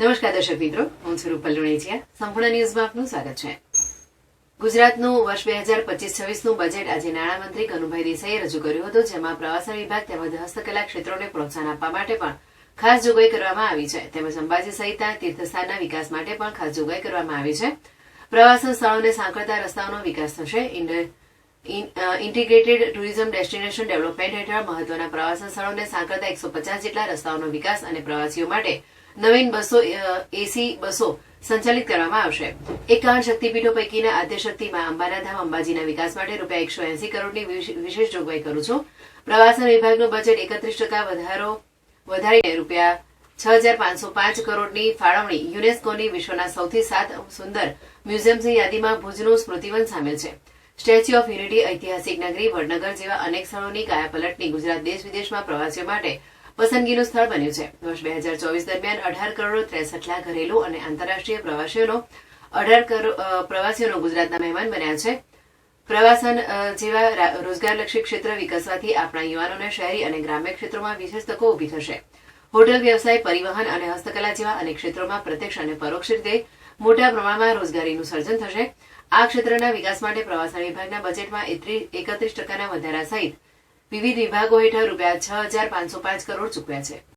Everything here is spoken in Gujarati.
નમસ્કાર દર્શક મિત્રો, હું છું રૂપલ સંપૂર્ણ ન્યૂઝમાં આપનું સ્વાગત છે. ગુજરાતનું વર્ષ બે હજાર પચીસ છવ્વીસનું બજેટ આજે નાણામંત્રી કનુભાઈ દેસાઈએ રજૂ કર્યું હતું, જેમાં પ્રવાસન વિભાગ તેમજ હસ્તકલા ક્ષેત્રોને પ્રોત્સાહન આપવા માટે પણ ખાસ જોગવાઈ કરવામાં આવી છે. તેમજ અંબાજી સહિતના તીર્થસ્થાનના વિકાસ માટે પણ ખાસ જોગવાઈ કરવામાં આવી છે. પ્રવાસન સ્થળોને સાંકળતા રસ્તાઓનો વિકાસ થશે. ઇન્ટિગ્રેટેડ ટુરિઝમ ડેસ્ટિનેશન ડેવલપમેન્ટ હેઠળ મહત્વના પ્રવાસન સ્થળોને સાંકળતા એકસો પચાસ જેટલા રસ્તાઓનો વિકાસ અને પ્રવાસીઓ માટે નવીન બસો એસી બસો સંચાલિત કરવામાં આવશે. એકાવન શક્તિપીઠો પૈકીના આદ્યશક્તિમાં અંબાના ધામ અંબાજીના વિકાસ માટે રૂપિયા એકસો એસી કરોડની વિશેષ જોગવાઈ કરું છું. પ્રવાસન વિભાગનું બજેટ એકત્રીસ ટકા વધારો, વધારીને રૂપિયા છ હજાર પાંચસો પાંચ કરોડની ફાળવણી યુનેસ્કોની વિશ્વના સૌથી સાત સુંદર મ્યુઝિયમ્સની યાદીમાં ભુજનું સ્મૃતિવન સામેલ છે. સ્ટેચ્યુ ઓફ યુનિટી ઐતિહાસિક નગરી વડનગર જેવા અનેક સ્થળોની કાયાપલટની ગુજરાત દેશ વિદેશમાં પ્રવાસીઓ માટે પસંદગીનું સ્થળ બન્યું છે. વર્ષ બે હજાર ચોવીસ દરમિયાન અઢાર કરોડ ત્રેસઠ લાખ ઘરેલું અને આંતરરાષ્ટ્રીય પ્રવાસીઓનો, અઢાર કરોડ પ્રવાસીઓનો ગુજરાતના મહેમાન બન્યા છે. પ્રવાસન જેવા રોજગારલક્ષી ક્ષેત્ર વિકસવાથી આપણા યુવાનોને શહેરી અને ગ્રામ્ય ક્ષેત્રોમાં વિશેષ તકો ઊભી થશે. હોટેલ વ્યવસાય, પરિવહન અને હસ્તકલા જેવા અનેક ક્ષેત્રોમાં પ્રત્યક્ષ અને પરોક્ષ રીતે મોટા પ્રમાણમાં રોજગારીનું સર્જન થશે. આ ક્ષેત્રના વિકાસ માટે પ્રવાસન વિભાગના બજેટમાં એકત્રીસ ટકાના વધારા સહિત વિવિધ વિભાગો હેઠળ રૂપિયા છ હજાર પાંચસો પાંચ કરોડ ચૂકવ્યા છે.